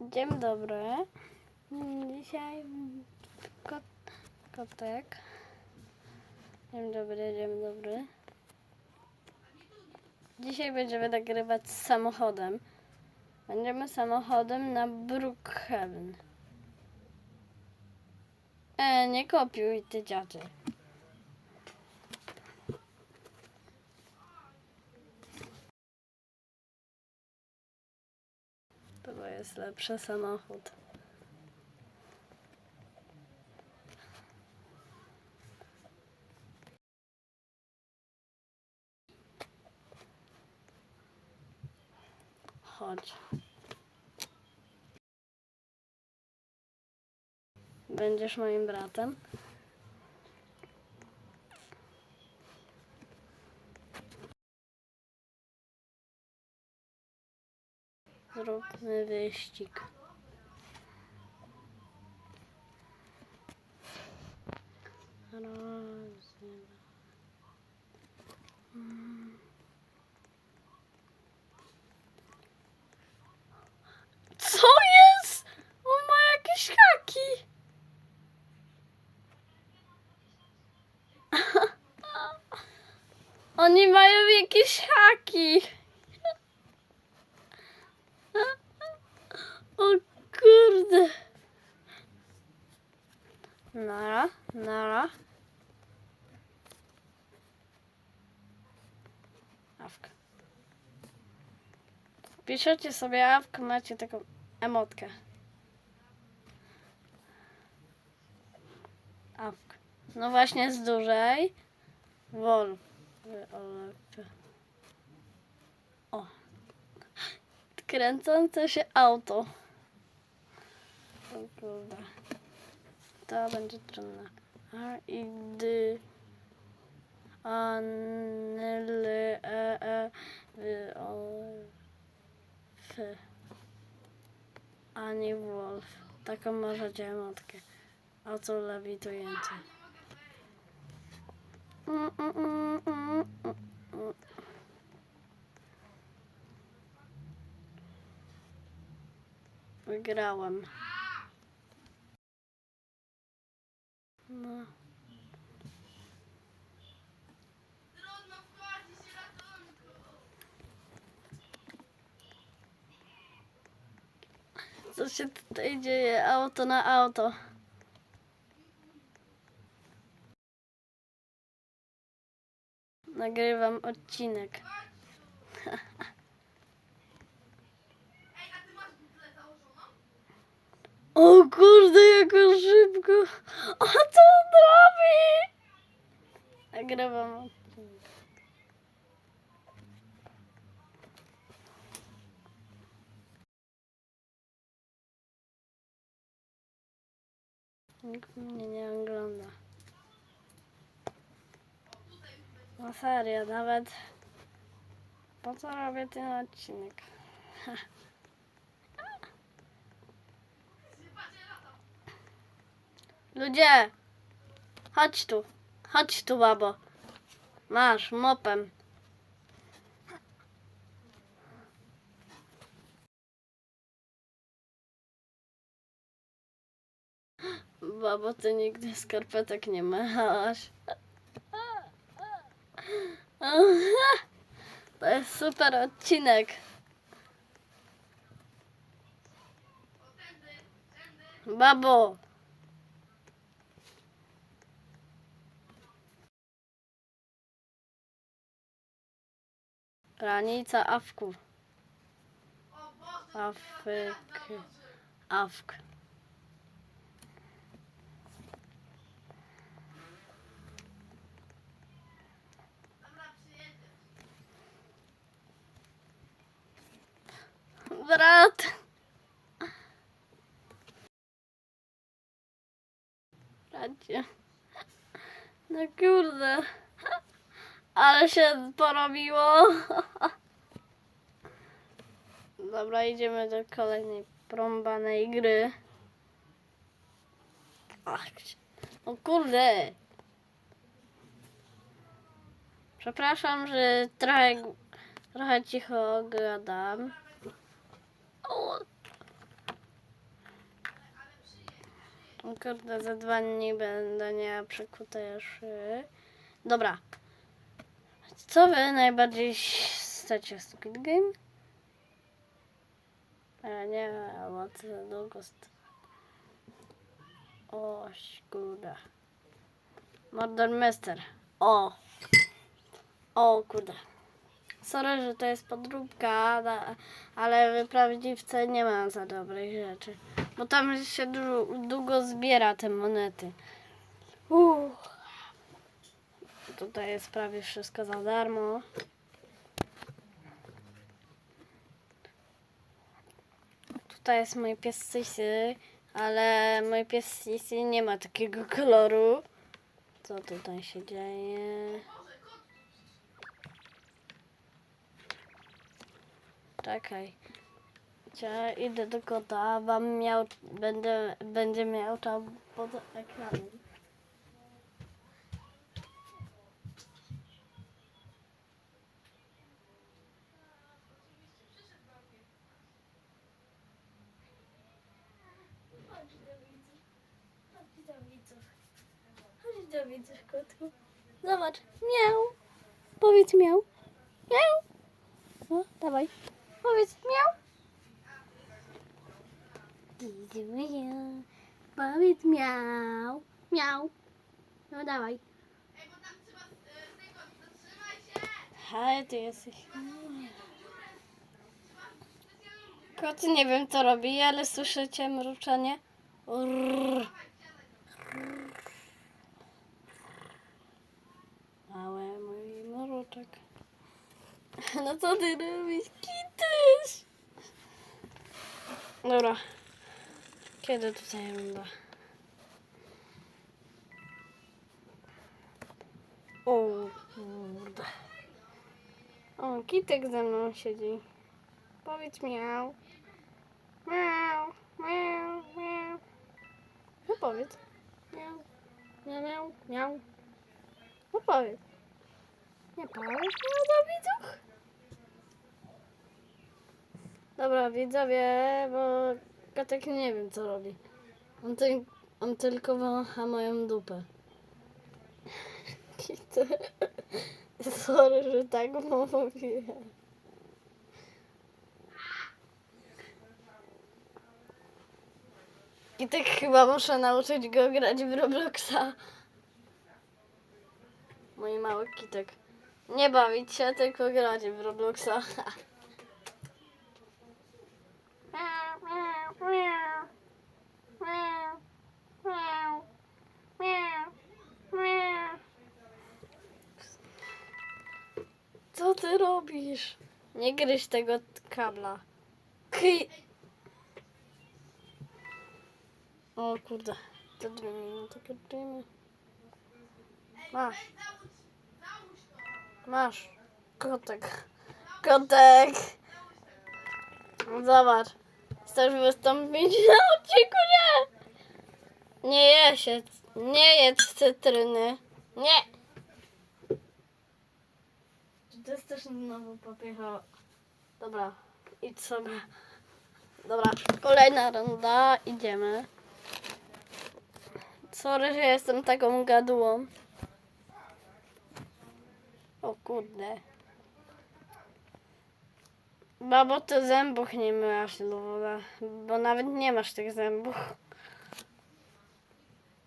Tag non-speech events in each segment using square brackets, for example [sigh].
Dzień dobry. Dzisiaj kot, kotek. Dzień dobry, dzień dobry. Dzisiaj będziemy nagrywać samochodem. Będziemy samochodem na Brookhaven. E, nie kopiuj ty dziadzie. To jest lepszy samochód. Chodź. Będziesz moim bratem? Zróbmy wyścig. Mm. Co jest? On ma jakieś haki. [laughs] Oni mają jakieś haki. O kurde. Nara, nara. Awka. Piszecie sobie awkę, macie taką emotkę. Awka. No właśnie z dużej. Wol. O. Kręcące się auto. O kurde. To będzie trudne. A i d. A n l e e y, o f. Ani wolf. Taką możecie emotkę. Auto lewitujące. Mm, mm, mm, mm, mm, mm. Wygrałem. No. Co się tutaj dzieje? Auto na auto. Nagrywam odcinek. O kurde, jako szybko. A co on robi? Nagrywam. Nikt mnie nie ogląda. No serio, nawet po co robię ten odcinek? [laughs] Ludzie! Chodź tu. Chodź tu, babo. Masz, mopem. Babo, ty nigdy skarpetek nie masz. To jest super odcinek. Babo. Granica Awków. Afryk. Awk. Brat. Bracie. No kurde. Ale się porobiło. [laughs] Dobra, idziemy do kolejnej prąbanej gry. Ach, o kurde. Przepraszam, że trochę, trochę cicho gadam. O, Kurde, za dwa dni będę miała przekute. Dobra. Co wy najbardziej chcecie w Squid Game? Ja nie wiem, bo to długo O, kurde. Mordor Master. O! O, kurde. Sorry, że to jest podróbka, ale prawdziwce nie ma za dobrych rzeczy. Bo tam się długo zbiera te monety. Tutaj jest prawie wszystko za darmo. Tutaj jest mój pies Sisi, ale mój pies Sisi nie ma takiego koloru. Co tutaj się dzieje? Czekaj. Ja idę do kota, wam miał, będę, będzie miał tam pod ekranem. Chodź do widzów. Chodź do widzów. Do widzów, kotku. Zobacz. Miał. Powiedz miał. Miał. No, dawaj. Powiedz miał. Powiedz miał. Miał. No dawaj. Hej, ty jesteś. Kot nie wiem co robi, ale słyszycie mruczenie. Rrr. Mały mój mruczek. No co ty robisz? Kityś! Dobra. Kiedy tutaj runda? O kurde. O, kitek ze mną siedzi. Powiedz miał. Miał, miał, miał. No powiedz. Miał, miał, miał, miał. No powiedz. Nie powiesz miał do widzów? Dobra, widzowie, bo kotek nie wiem co robi. On, ty, on tylko wącha moją dupę. [laughs] Sorry, że tak mówiłem. I tak chyba muszę nauczyć go grać w Robloxa. Mój mały kitek. Nie bawić się, tylko grać w Robloxa. [laughs] Co ty robisz? Nie gryź tego kabla. Kij. O kurde. Te dwie minuty kończymy. Masz. Masz. Kotek. Kotek. Zobacz. Chcesz wystąpić [laughs] na odcinku? Nie! Nie je. Nie jedz cytryny. Nie! Czy to jest też znowu popycha? Dobra, idź sobie. Dobra, kolejna runda. Idziemy. Sorry, że jestem taką gadułą. O kurde. Babo, ty zębów nie myłaś, Lola, bo nawet nie masz tych zębów.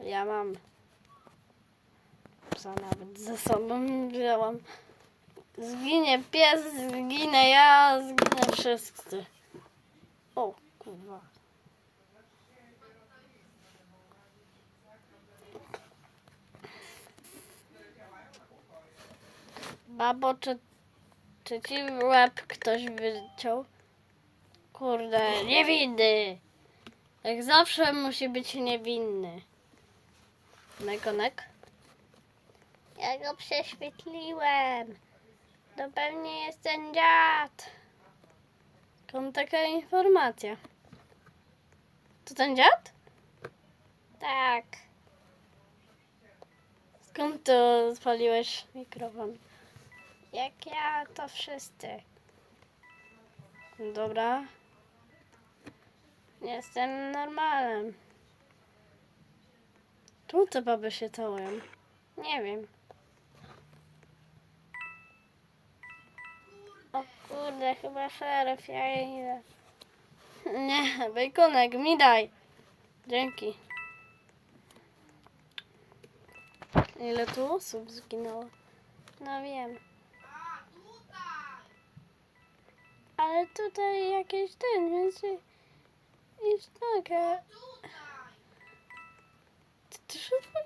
Ja mam. Co nawet ze sobą wzięłam. Zginie pies, zginę ja, zginę wszyscy. O kurwa. Babo, czy, czy ci łeb ktoś wyciął? Kurde, niewinny. Jak zawsze musi być niewinny. Megonek? Ja go prześwietliłem. To pewnie jest ten dziad. Skąd taka informacja? To ten dziad? Tak. Skąd to spaliłeś mikrofon? Jak ja, to wszyscy. Dobra. Jestem normalem. Czemu te baby się całują? Nie wiem. O kurde, chyba szeryf, ja idę. Nie, bejkonek, mi daj. Dzięki. Ile tu osób zginęło? No wiem. Ale tutaj jakieś ten, więc iść mogę. Ty, ty szybko